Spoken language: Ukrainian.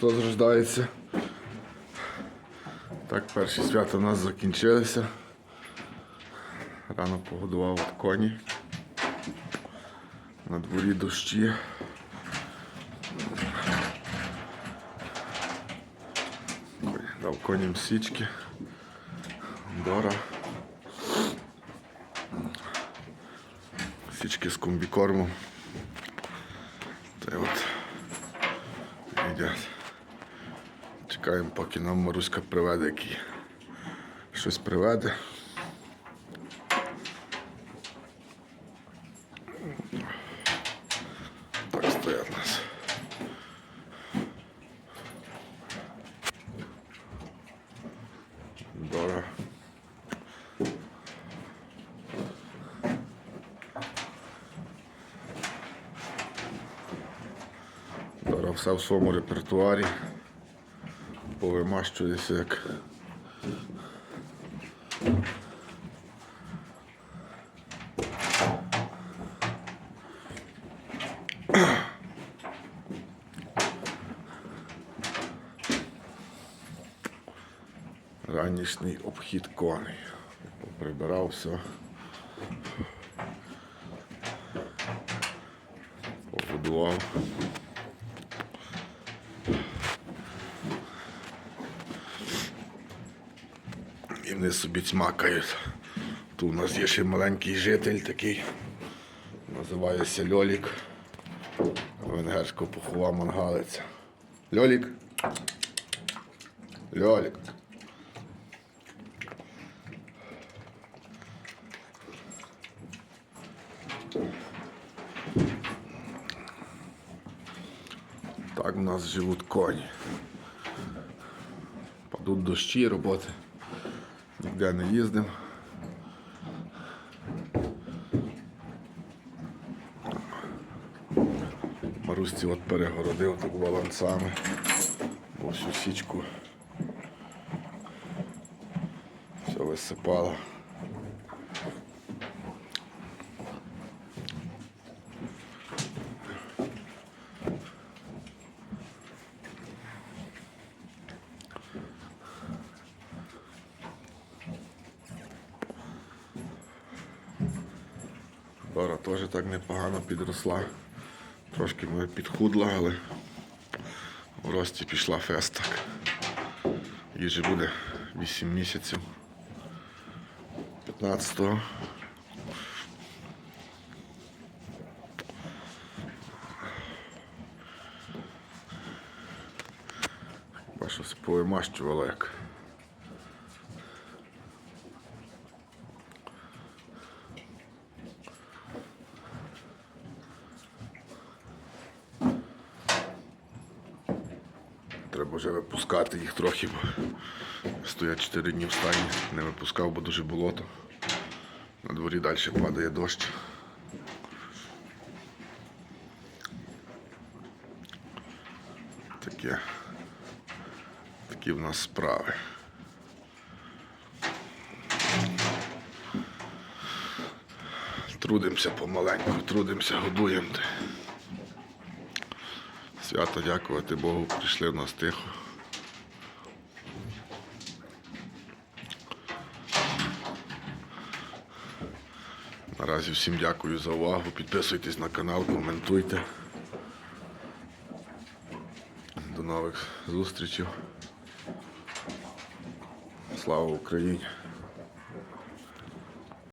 Христос рождається. Так, перші свята у нас закінчилися. Рано погодував от коні. На дворі дощі. Дав коням січки. Дора. Січки з комбікормом. Та й от їдять. Чекаємо, поки нам Маруська приведе який. Щось приведе. Так стоять нас. Дора. Дора все в своєму репертуарі. Повимащується як. Ранішній обхід коней. Прибирав все. Побудував. І вони собі цмакають. Тут у нас є ще маленький житель такий. Називається Льолік. Венгерського похова мангалиця. Льолік. Льолік. Так у нас живуть коні. Падуть дощі, роботи. Ніде не їздимо. Марусці от перегородив так балансами. Бо всю січку все висипало. Лора теж так непогано підросла. Трошки ми підхудла, але в рості пішла фестак. Їй же буде 8 місяців. 15-го. Хіба щось повимащувала як. Треба вже випускати їх трохи, бо стоять 4 дні в стані. Не випускав, бо дуже болото. На дворі далі падає дощ. Таке. Такі в нас справи. Трудимося помаленьку, трудимося, годуємо. Свято дякувати Богу, прийшли в нас тихо. Наразі всім дякую за увагу. Підписуйтесь на канал, коментуйте. До нових зустрічей. Слава Україні!